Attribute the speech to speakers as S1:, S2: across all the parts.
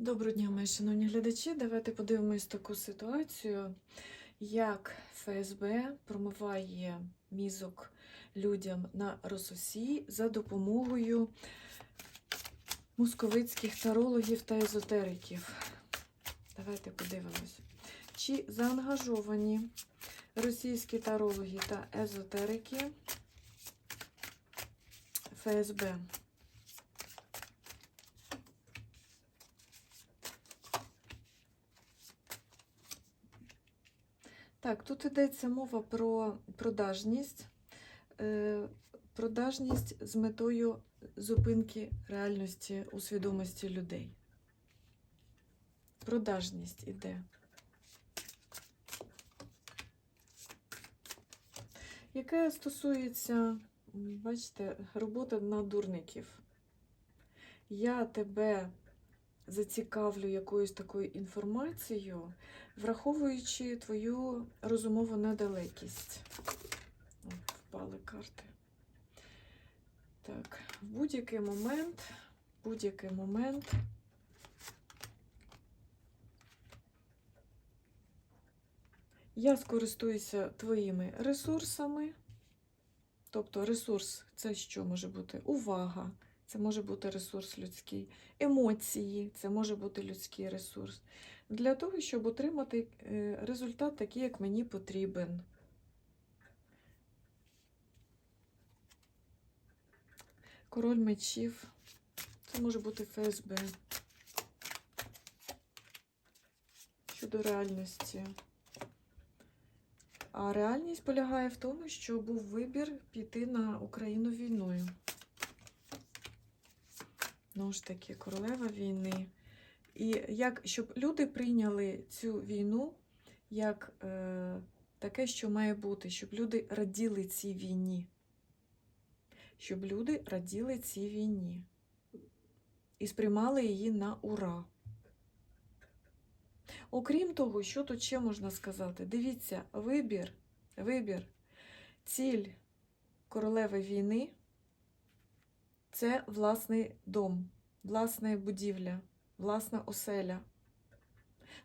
S1: Доброго дня, мої шановні глядачі. Давайте подивимось таку ситуацію, як ФСБ промиває мізок людям на Рососії за допомогою московицьких тарологів та езотериків. Давайте подивимось. Чи заангажовані російські тарологи та езотерики ФСБ? Так, тут йдеться мова про продажність, е, продажність з метою зупинки реальності у свідомості людей. Продажність іде. Яке стосується, бачите, роботи на дурників. Я тебе зацікавлю якоюсь такою інформацією, враховуючи твою розумову недалекість. От, впали карти. Так, в будь-який момент, будь-який момент. Я скористуюся твоїми ресурсами. Тобто ресурс це що може бути? Увага, це може бути ресурс людський, емоції, це може бути людський ресурс. Для того, щоб отримати е, результат такий, як мені потрібен. Король мечів. Це може бути ФСБ. Щодо реальності. А реальність полягає в тому, що був вибір піти на Україну війною. Знову ж таки, королева війни. І як, щоб люди прийняли цю війну як е, таке, що має бути, щоб люди раділи цій війні. Щоб люди раділи цій війні і сприймали її на ура. Окрім того, що тут ще можна сказати? Дивіться, вибір, вибір, ціль королеви війни це власний дом, власна будівля, власна оселя.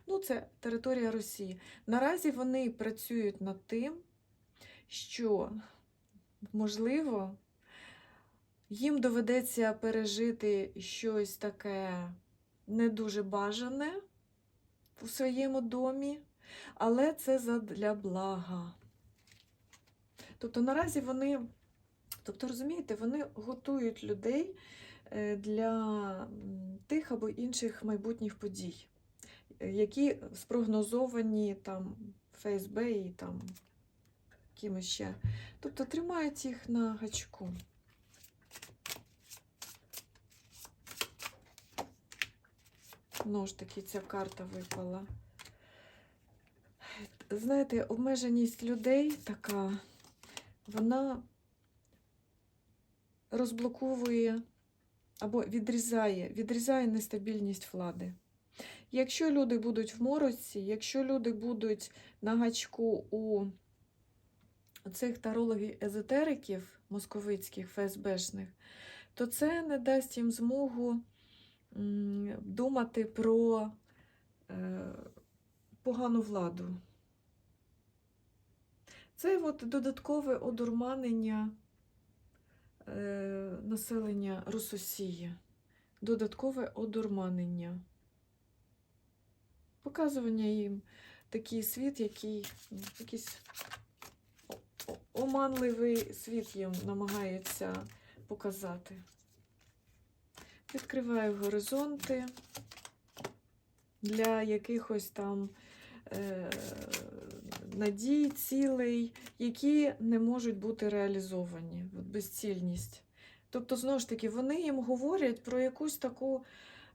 S1: Ну, це територія Росії. Наразі вони працюють над тим, що, можливо, їм доведеться пережити щось таке не дуже бажане у своєму домі, але це задля блага. Тобто наразі вони, тобто, розумієте, вони готують людей е, для тих або інших майбутніх подій, е, які спрогнозовані там ФСБ і там кимось ще. Тобто тримають їх на гачку. Знову ж таки, ця карта випала. Знаєте, обмеженість людей така, вона розблоковує або відрізає, відрізає нестабільність влади. Якщо люди будуть в мороці, якщо люди будуть на гачку у цих тарологів-езотериків московицьких, ФСБшних, то це не дасть їм змогу думати про е, погану владу. Це от додаткове одурманення населення Рососії, додаткове одурманення, показування їм. Такий світ, який ну, якийсь оманливий світ їм намагаються показати. Відкриваю горизонти для якихось там е, надій, цілей, які не можуть бути реалізовані. От безцільність. Тобто, знову ж таки, вони їм говорять про якусь таку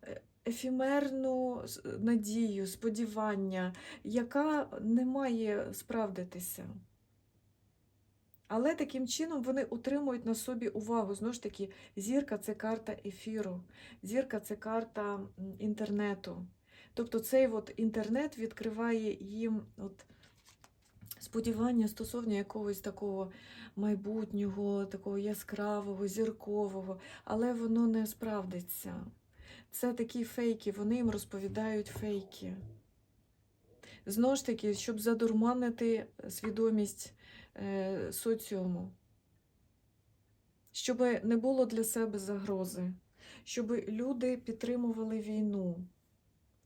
S1: е, ефімерну надію, сподівання, яка не має справдитися. Але таким чином вони утримують на собі увагу. Знову ж таки, зірка це карта ефіру, зірка це карта інтернету. Тобто цей от інтернет відкриває їм от сподівання стосовно якогось такого майбутнього, такого яскравого, зіркового, але воно не справдиться. це такі фейки, вони їм розповідають фейки. Знову ж таки, щоб задурманити свідомість е, соціуму, щоб не було для себе загрози, щоб люди підтримували війну,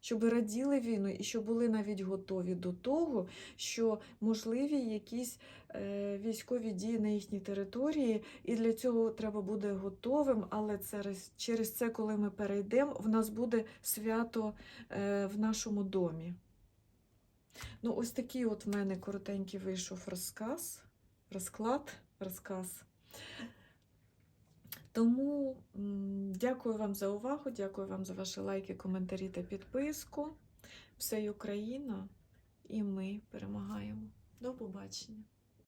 S1: щоб раділи війну і щоб були навіть готові до того, що можливі якісь е, військові дії на їхній території, і для цього треба буде готовим, але через, через це, коли ми перейдемо, в нас буде свято е, в нашому домі. Ну, ось такий от в мене коротенький вийшов розказ, розклад, розказ. Тому дякую вам за увагу, дякую вам за ваші лайки, коментарі та підписку. Все Україна, і ми перемагаємо. До побачення!